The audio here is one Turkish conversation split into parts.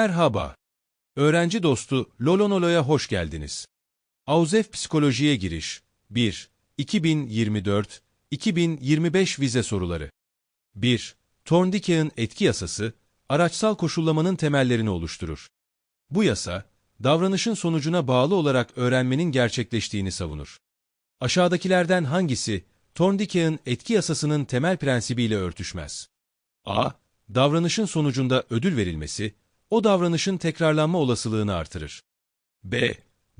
Merhaba. Öğrenci dostu Lolonolo'ya hoş geldiniz. Auzef Psikolojiye Giriş 1. 2024-2025 Vize Soruları 1. Thorndike'nin etki yasası, araçsal koşullamanın temellerini oluşturur. Bu yasa, davranışın sonucuna bağlı olarak öğrenmenin gerçekleştiğini savunur. Aşağıdakilerden hangisi, Thorndike'nin etki yasasının temel prensibiyle örtüşmez? A. Davranışın sonucunda ödül verilmesi, o davranışın tekrarlanma olasılığını artırır. B.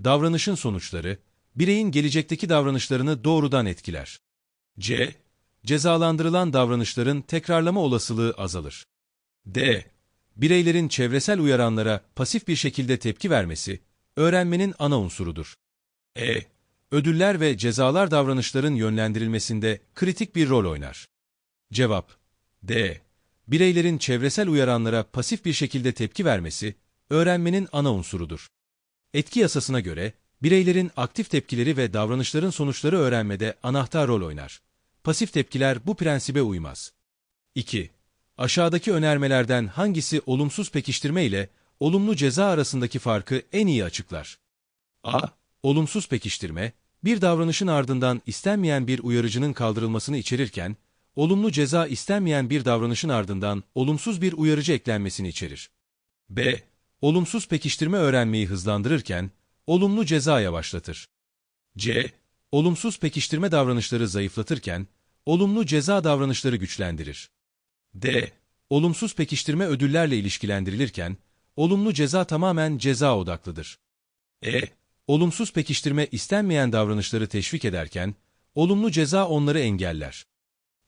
Davranışın sonuçları, bireyin gelecekteki davranışlarını doğrudan etkiler. C. Cezalandırılan davranışların tekrarlama olasılığı azalır. D. Bireylerin çevresel uyaranlara pasif bir şekilde tepki vermesi, öğrenmenin ana unsurudur. E. Ödüller ve cezalar davranışların yönlendirilmesinde kritik bir rol oynar. Cevap D. Bireylerin çevresel uyaranlara pasif bir şekilde tepki vermesi, öğrenmenin ana unsurudur. Etki yasasına göre, bireylerin aktif tepkileri ve davranışların sonuçları öğrenmede anahtar rol oynar. Pasif tepkiler bu prensibe uymaz. 2. Aşağıdaki önermelerden hangisi olumsuz pekiştirme ile olumlu ceza arasındaki farkı en iyi açıklar? A. Olumsuz pekiştirme, bir davranışın ardından istenmeyen bir uyarıcının kaldırılmasını içerirken, olumlu ceza istenmeyen bir davranışın ardından olumsuz bir uyarıcı eklenmesini içerir. B. Olumsuz pekiştirme öğrenmeyi hızlandırırken, olumlu ceza yavaşlatır. C. Olumsuz pekiştirme davranışları zayıflatırken, olumlu ceza davranışları güçlendirir. D. Olumsuz pekiştirme ödüllerle ilişkilendirilirken, olumlu ceza tamamen ceza odaklıdır. E. Olumsuz pekiştirme istenmeyen davranışları teşvik ederken, olumlu ceza onları engeller.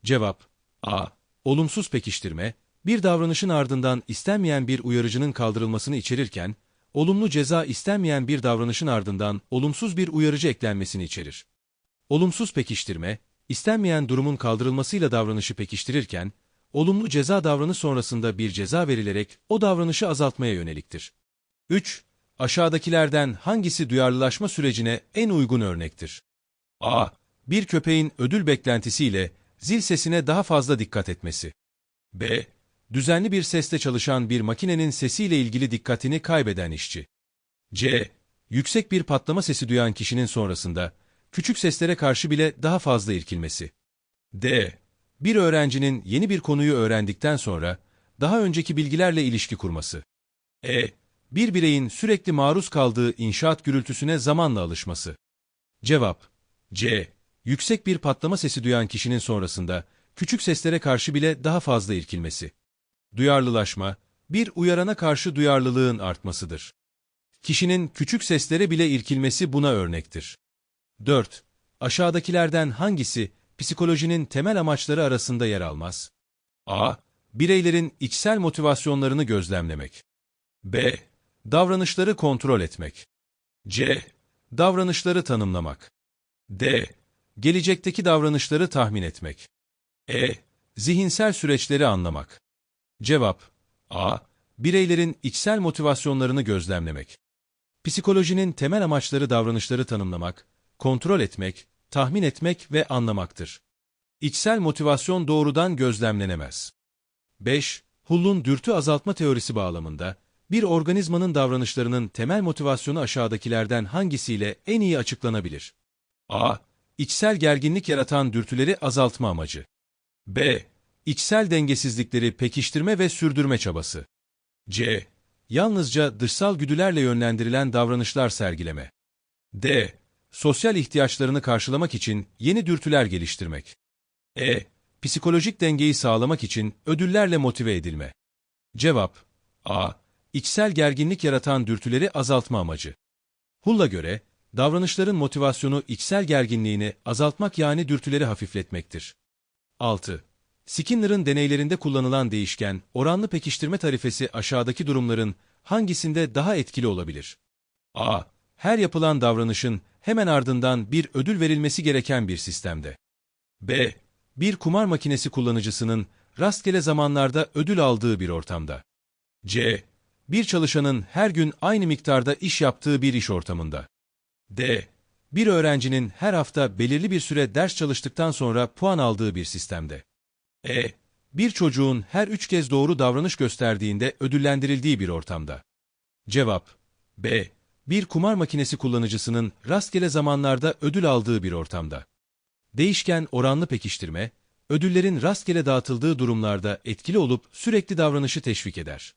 Cevap A. Olumsuz pekiştirme, bir davranışın ardından istenmeyen bir uyarıcının kaldırılmasını içerirken, olumlu ceza istenmeyen bir davranışın ardından olumsuz bir uyarıcı eklenmesini içerir. Olumsuz pekiştirme, istenmeyen durumun kaldırılmasıyla davranışı pekiştirirken, olumlu ceza davranış sonrasında bir ceza verilerek o davranışı azaltmaya yöneliktir. 3. Aşağıdakilerden hangisi duyarlılaşma sürecine en uygun örnektir? A. Bir köpeğin ödül beklentisiyle zil sesine daha fazla dikkat etmesi. B. Düzenli bir sesle çalışan bir makinenin sesiyle ilgili dikkatini kaybeden işçi. C. Yüksek bir patlama sesi duyan kişinin sonrasında, küçük seslere karşı bile daha fazla irkilmesi. D. Bir öğrencinin yeni bir konuyu öğrendikten sonra, daha önceki bilgilerle ilişki kurması. E. Bir bireyin sürekli maruz kaldığı inşaat gürültüsüne zamanla alışması. Cevap C. Yüksek bir patlama sesi duyan kişinin sonrasında, küçük seslere karşı bile daha fazla irkilmesi. Duyarlılaşma, bir uyarana karşı duyarlılığın artmasıdır. Kişinin küçük seslere bile irkilmesi buna örnektir. 4. Aşağıdakilerden hangisi psikolojinin temel amaçları arasında yer almaz? A. Bireylerin içsel motivasyonlarını gözlemlemek. B. Davranışları kontrol etmek. C. Davranışları tanımlamak. D. Gelecekteki davranışları tahmin etmek. E. Zihinsel süreçleri anlamak. Cevap A. Bireylerin içsel motivasyonlarını gözlemlemek. Psikolojinin temel amaçları davranışları tanımlamak, kontrol etmek, tahmin etmek ve anlamaktır. İçsel motivasyon doğrudan gözlemlenemez. 5. Hull'un dürtü azaltma teorisi bağlamında, bir organizmanın davranışlarının temel motivasyonu aşağıdakilerden hangisiyle en iyi açıklanabilir? A. İçsel gerginlik yaratan dürtüleri azaltma amacı. B. İçsel dengesizlikleri pekiştirme ve sürdürme çabası. C. Yalnızca dışsal güdülerle yönlendirilen davranışlar sergileme. D. Sosyal ihtiyaçlarını karşılamak için yeni dürtüler geliştirmek. E. Psikolojik dengeyi sağlamak için ödüllerle motive edilme. Cevap A. İçsel gerginlik yaratan dürtüleri azaltma amacı. Hull'a göre, davranışların motivasyonu içsel gerginliğini azaltmak yani dürtüleri hafifletmektir. 6. Skinner'ın deneylerinde kullanılan değişken, oranlı pekiştirme tarifesi aşağıdaki durumların hangisinde daha etkili olabilir? A. Her yapılan davranışın hemen ardından bir ödül verilmesi gereken bir sistemde. B. Bir kumar makinesi kullanıcısının rastgele zamanlarda ödül aldığı bir ortamda. C. Bir çalışanın her gün aynı miktarda iş yaptığı bir iş ortamında. D. Bir öğrencinin her hafta belirli bir süre ders çalıştıktan sonra puan aldığı bir sistemde. E. bir çocuğun her üç kez doğru davranış gösterdiğinde ödüllendirildiği bir ortamda. Cevap B. Bir kumar makinesi kullanıcısının rastgele zamanlarda ödül aldığı bir ortamda. Değişken oranlı pekiştirme, ödüllerin rastgele dağıtıldığı durumlarda etkili olup sürekli davranışı teşvik eder.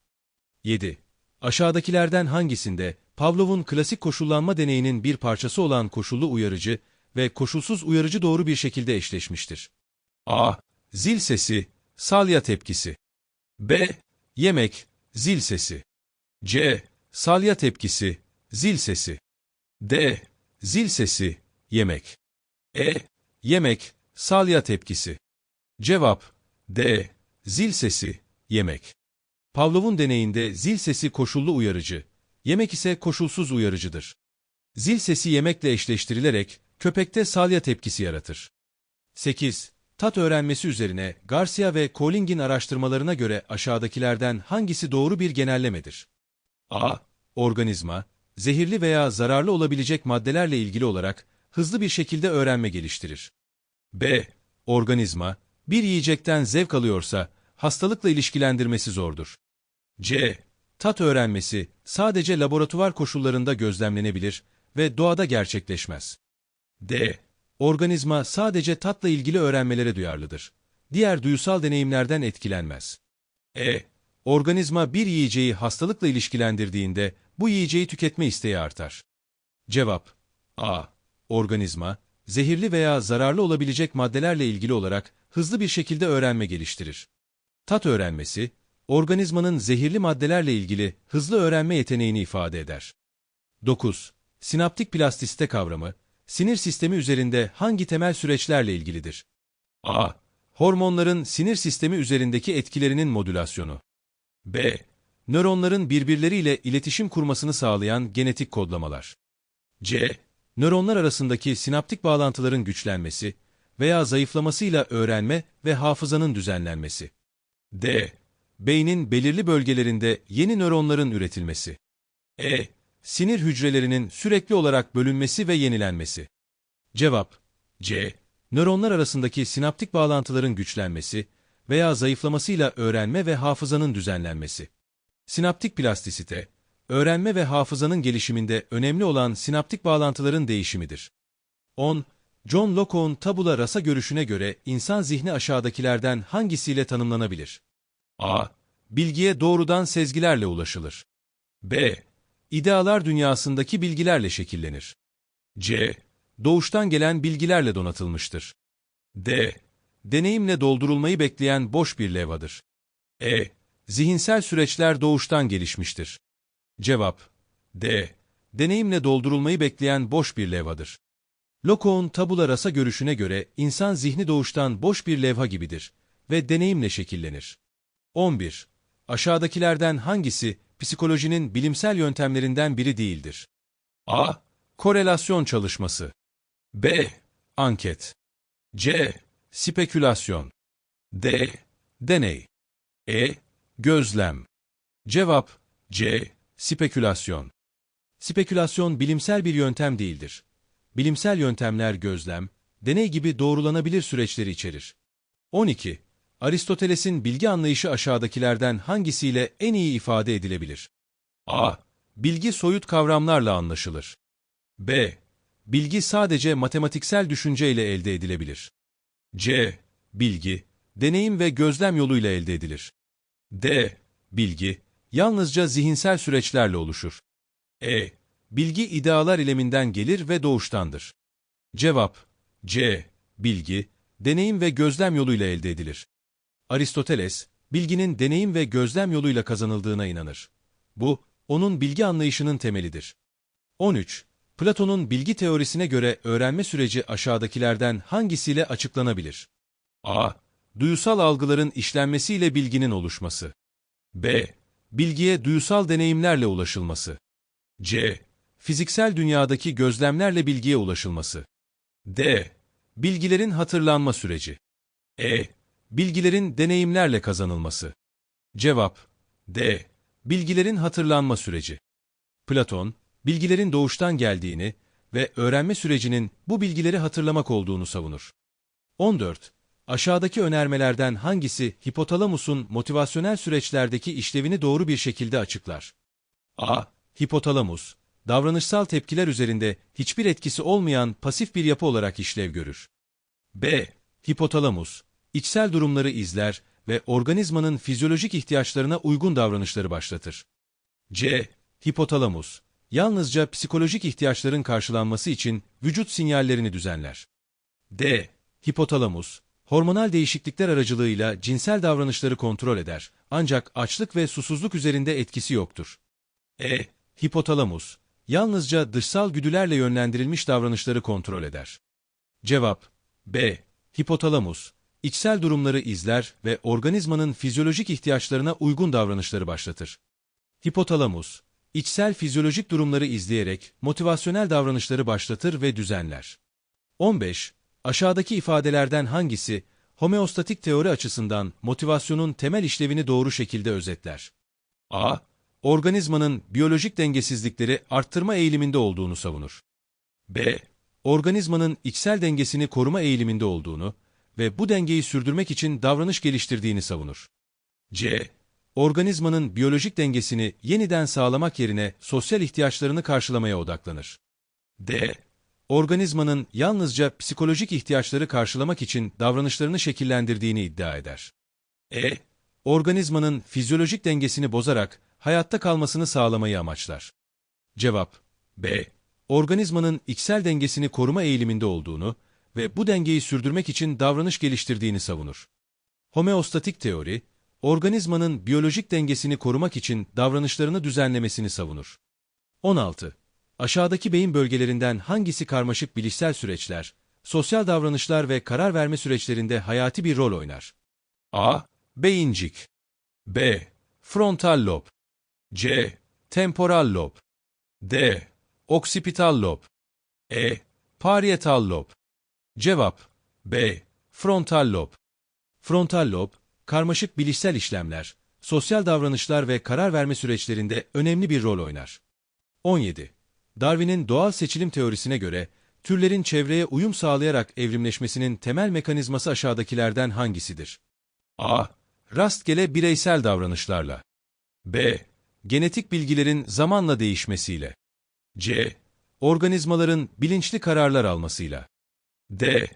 7. Aşağıdakilerden hangisinde Pavlov'un klasik koşullanma deneyinin bir parçası olan koşullu uyarıcı ve koşulsuz uyarıcı doğru bir şekilde eşleşmiştir? A. Zil sesi, salya tepkisi. B. Yemek, zil sesi. C. Salya tepkisi, zil sesi. D. Zil sesi, yemek. E. Yemek, salya tepkisi. Cevap D. Zil sesi, yemek. Pavlov'un deneyinde zil sesi koşullu uyarıcı, yemek ise koşulsuz uyarıcıdır. Zil sesi yemekle eşleştirilerek köpekte salya tepkisi yaratır. 8. Tat öğrenmesi üzerine Garcia ve Colling'in araştırmalarına göre aşağıdakilerden hangisi doğru bir genellemedir? A. Organizma, zehirli veya zararlı olabilecek maddelerle ilgili olarak hızlı bir şekilde öğrenme geliştirir. B. Organizma, bir yiyecekten zevk alıyorsa hastalıkla ilişkilendirmesi zordur. C. Tat öğrenmesi sadece laboratuvar koşullarında gözlemlenebilir ve doğada gerçekleşmez. D. Organizma sadece tatla ilgili öğrenmelere duyarlıdır. Diğer duyusal deneyimlerden etkilenmez. E. Organizma bir yiyeceği hastalıkla ilişkilendirdiğinde bu yiyeceği tüketme isteği artar. Cevap A. Organizma, zehirli veya zararlı olabilecek maddelerle ilgili olarak hızlı bir şekilde öğrenme geliştirir. Tat öğrenmesi, organizmanın zehirli maddelerle ilgili hızlı öğrenme yeteneğini ifade eder. 9. Sinaptik plastisite kavramı, sinir sistemi üzerinde hangi temel süreçlerle ilgilidir? A. Hormonların sinir sistemi üzerindeki etkilerinin modülasyonu. B. Nöronların birbirleriyle iletişim kurmasını sağlayan genetik kodlamalar. C. Nöronlar arasındaki sinaptik bağlantıların güçlenmesi veya zayıflamasıyla öğrenme ve hafızanın düzenlenmesi. D. Beynin belirli bölgelerinde yeni nöronların üretilmesi. E. Sinir hücrelerinin sürekli olarak bölünmesi ve yenilenmesi. Cevap C. Nöronlar arasındaki sinaptik bağlantıların güçlenmesi veya zayıflamasıyla öğrenme ve hafızanın düzenlenmesi. Sinaptik plastisite, öğrenme ve hafızanın gelişiminde önemli olan sinaptik bağlantıların değişimidir. 10. John Locke'un tabula rasa görüşüne göre insan zihni aşağıdakilerden hangisiyle tanımlanabilir? A. Bilgiye doğrudan sezgilerle ulaşılır. B. İdealar dünyasındaki bilgilerle şekillenir. C. Doğuştan gelen bilgilerle donatılmıştır. D. Deneyimle doldurulmayı bekleyen boş bir levhadır. E. Zihinsel süreçler doğuştan gelişmiştir. Cevap D. Deneyimle doldurulmayı bekleyen boş bir levhadır. Locke'un tabula rasa görüşüne göre insan zihni doğuştan boş bir levha gibidir ve deneyimle şekillenir. 11. Aşağıdakilerden hangisi psikolojinin bilimsel yöntemlerinden biri değildir? A. Korelasyon çalışması B. Anket C. Spekülasyon D. Deney E. Gözlem Cevap C. Spekülasyon Spekülasyon bilimsel bir yöntem değildir. Bilimsel yöntemler gözlem, deney gibi doğrulanabilir süreçleri içerir. 12. Aristoteles'in bilgi anlayışı aşağıdakilerden hangisiyle en iyi ifade edilebilir? A. Bilgi soyut kavramlarla anlaşılır. B. Bilgi sadece matematiksel düşünceyle elde edilebilir. C. Bilgi, deneyim ve gözlem yoluyla elde edilir. D. Bilgi, yalnızca zihinsel süreçlerle oluşur. E. Bilgi idealar ileminden gelir ve doğuştandır. Cevap C. Bilgi, deneyim ve gözlem yoluyla elde edilir. Aristoteles, bilginin deneyim ve gözlem yoluyla kazanıldığına inanır. Bu, onun bilgi anlayışının temelidir. 13. Platon'un bilgi teorisine göre öğrenme süreci aşağıdakilerden hangisiyle açıklanabilir? A. Duyusal algıların işlenmesiyle bilginin oluşması. B. Bilgiye duyusal deneyimlerle ulaşılması. C. Fiziksel dünyadaki gözlemlerle bilgiye ulaşılması. D. Bilgilerin hatırlanma süreci. E. Bilgilerin deneyimlerle kazanılması. Cevap D. Bilgilerin hatırlanma süreci. Platon, bilgilerin doğuştan geldiğini ve öğrenme sürecinin bu bilgileri hatırlamak olduğunu savunur. 14. Aşağıdaki önermelerden hangisi hipotalamusun motivasyonel süreçlerdeki işlevini doğru bir şekilde açıklar? A. Hipotalamus, davranışsal tepkiler üzerinde hiçbir etkisi olmayan pasif bir yapı olarak işlev görür. B. Hipotalamus, içsel durumları izler ve organizmanın fizyolojik ihtiyaçlarına uygun davranışları başlatır. C. Hipotalamus, yalnızca psikolojik ihtiyaçların karşılanması için vücut sinyallerini düzenler. D. Hipotalamus, hormonal değişiklikler aracılığıyla cinsel davranışları kontrol eder ancak açlık ve susuzluk üzerinde etkisi yoktur. E. Hipotalamus, yalnızca dışsal güdülerle yönlendirilmiş davranışları kontrol eder. Cevap B. Hipotalamus, içsel durumları izler ve organizmanın fizyolojik ihtiyaçlarına uygun davranışları başlatır. Hipotalamus, içsel fizyolojik durumları izleyerek motivasyonel davranışları başlatır ve düzenler. 15. Aşağıdaki ifadelerden hangisi homeostatik teori açısından motivasyonun temel işlevini doğru şekilde özetler? A. Organizmanın biyolojik dengesizlikleri arttırma eğiliminde olduğunu savunur. B. Organizmanın içsel dengesini koruma eğiliminde olduğunu ve bu dengeyi sürdürmek için davranış geliştirdiğini savunur. C. Organizmanın biyolojik dengesini yeniden sağlamak yerine sosyal ihtiyaçlarını karşılamaya odaklanır. D. Organizmanın yalnızca psikolojik ihtiyaçları karşılamak için davranışlarını şekillendirdiğini iddia eder. E. Organizmanın fizyolojik dengesini bozarak hayatta kalmasını sağlamayı amaçlar. Cevap B. Organizmanın içsel dengesini koruma eğiliminde olduğunu ve bu dengeyi sürdürmek için davranış geliştirdiğini savunur. Homeostatik teori, organizmanın biyolojik dengesini korumak için davranışlarını düzenlemesini savunur. 16. Aşağıdaki beyin bölgelerinden hangisi karmaşık bilişsel süreçler, sosyal davranışlar ve karar verme süreçlerinde hayati bir rol oynar? A. Beyincik B. Frontal lob C. Temporal lob D. Oksipital lob E. Parietal lob Cevap B. Frontal lob Frontal lob, karmaşık bilişsel işlemler, sosyal davranışlar ve karar verme süreçlerinde önemli bir rol oynar. 17. Darwin'in doğal seçilim teorisine göre, türlerin çevreye uyum sağlayarak evrimleşmesinin temel mekanizması aşağıdakilerden hangisidir? A. Rastgele bireysel davranışlarla. B. Genetik bilgilerin zamanla değişmesiyle. C. Organizmaların bilinçli kararlar almasıyla. D.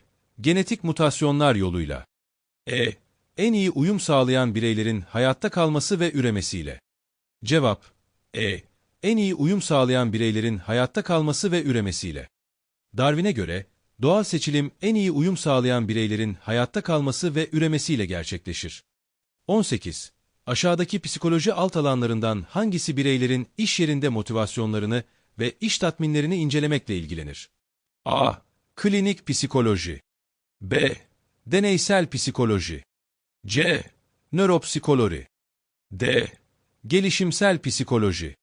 Genetik mutasyonlar yoluyla. E. En iyi uyum sağlayan bireylerin hayatta kalması ve üremesiyle. Cevap E. En iyi uyum sağlayan bireylerin hayatta kalması ve üremesiyle. Darwin'e göre, doğal seçilim en iyi uyum sağlayan bireylerin hayatta kalması ve üremesiyle gerçekleşir. 18. Aşağıdaki psikoloji alt alanlarından hangisi bireylerin iş yerinde motivasyonlarını ve iş tatminlerini incelemekle ilgilenir? A. Klinik psikoloji B. Deneysel psikoloji C. Nöropsikoloji D. Gelişimsel psikoloji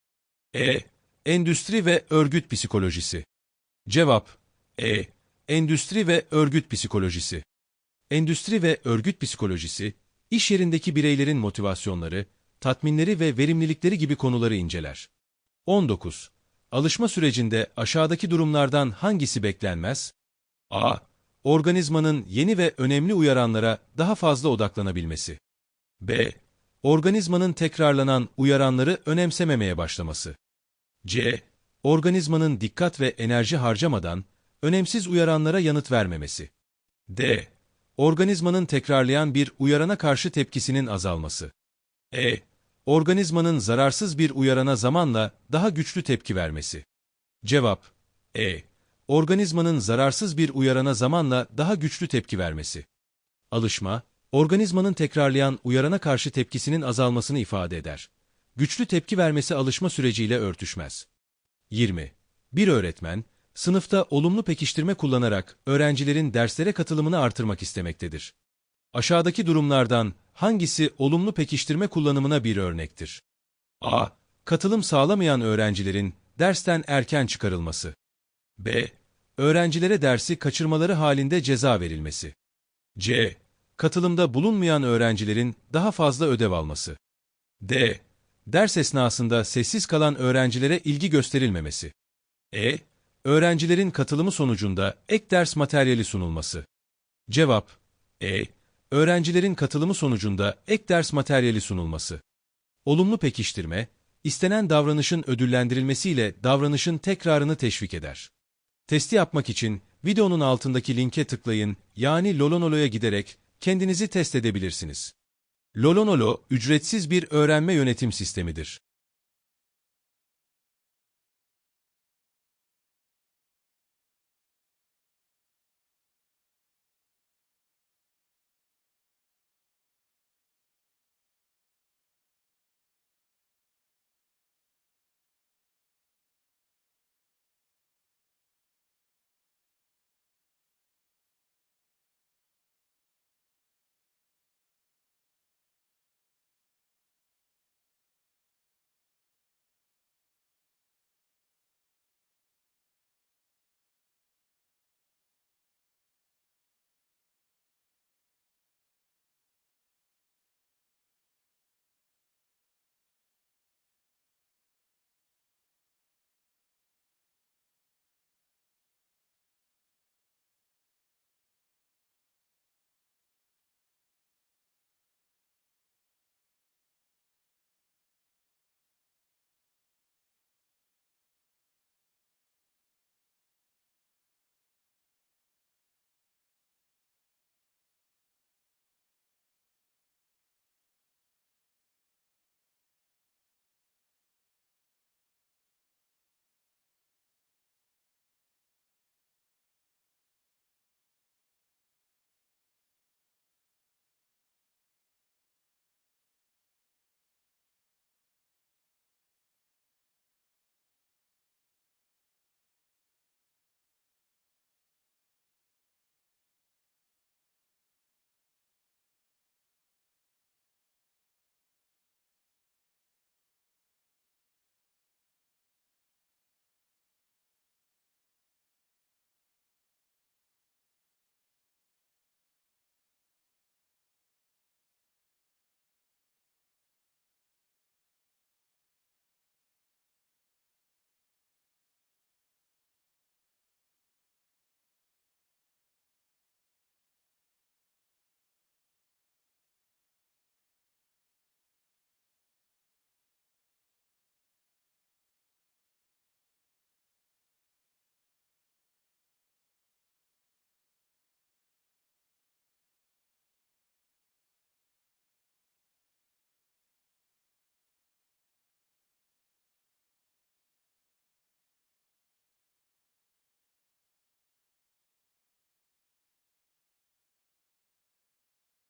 E. Endüstri ve örgüt psikolojisi Cevap E. Endüstri ve örgüt psikolojisi Endüstri ve örgüt psikolojisi, iş yerindeki bireylerin motivasyonları, tatminleri ve verimlilikleri gibi konuları inceler. 19. Alışma sürecinde aşağıdaki durumlardan hangisi beklenmez? A. Organizmanın yeni ve önemli uyaranlara daha fazla odaklanabilmesi. B. Organizmanın tekrarlanan uyaranları önemsememeye başlaması. C. Organizmanın dikkat ve enerji harcamadan önemsiz uyaranlara yanıt vermemesi. D. Organizmanın tekrarlayan bir uyarana karşı tepkisinin azalması. E. Organizmanın zararsız bir uyarana zamanla daha güçlü tepki vermesi. Cevap E organizmanın zararsız bir uyarana zamanla daha güçlü tepki vermesi. Alışma, organizmanın tekrarlayan uyarana karşı tepkisinin azalmasını ifade eder. Güçlü tepki vermesi alışma süreciyle örtüşmez. 20. Bir öğretmen, sınıfta olumlu pekiştirme kullanarak öğrencilerin derslere katılımını artırmak istemektedir. Aşağıdaki durumlardan hangisi olumlu pekiştirme kullanımına bir örnektir? A. Katılım sağlamayan öğrencilerin dersten erken çıkarılması. B. Öğrencilere dersi kaçırmaları halinde ceza verilmesi. C. Katılımda bulunmayan öğrencilerin daha fazla ödev alması. D. Ders esnasında sessiz kalan öğrencilere ilgi gösterilmemesi. E. Öğrencilerin katılımı sonucunda ek ders materyali sunulması. Cevap E. öğrencilerin katılımı sonucunda ek ders materyali sunulması. Olumlu pekiştirme, istenen davranışın ödüllendirilmesiyle davranışın tekrarını teşvik eder. Testi yapmak için videonun altındaki linke tıklayın yani Lolonolo'ya giderek kendinizi test edebilirsiniz. Lolonolo, ücretsiz bir öğrenme yönetim sistemidir.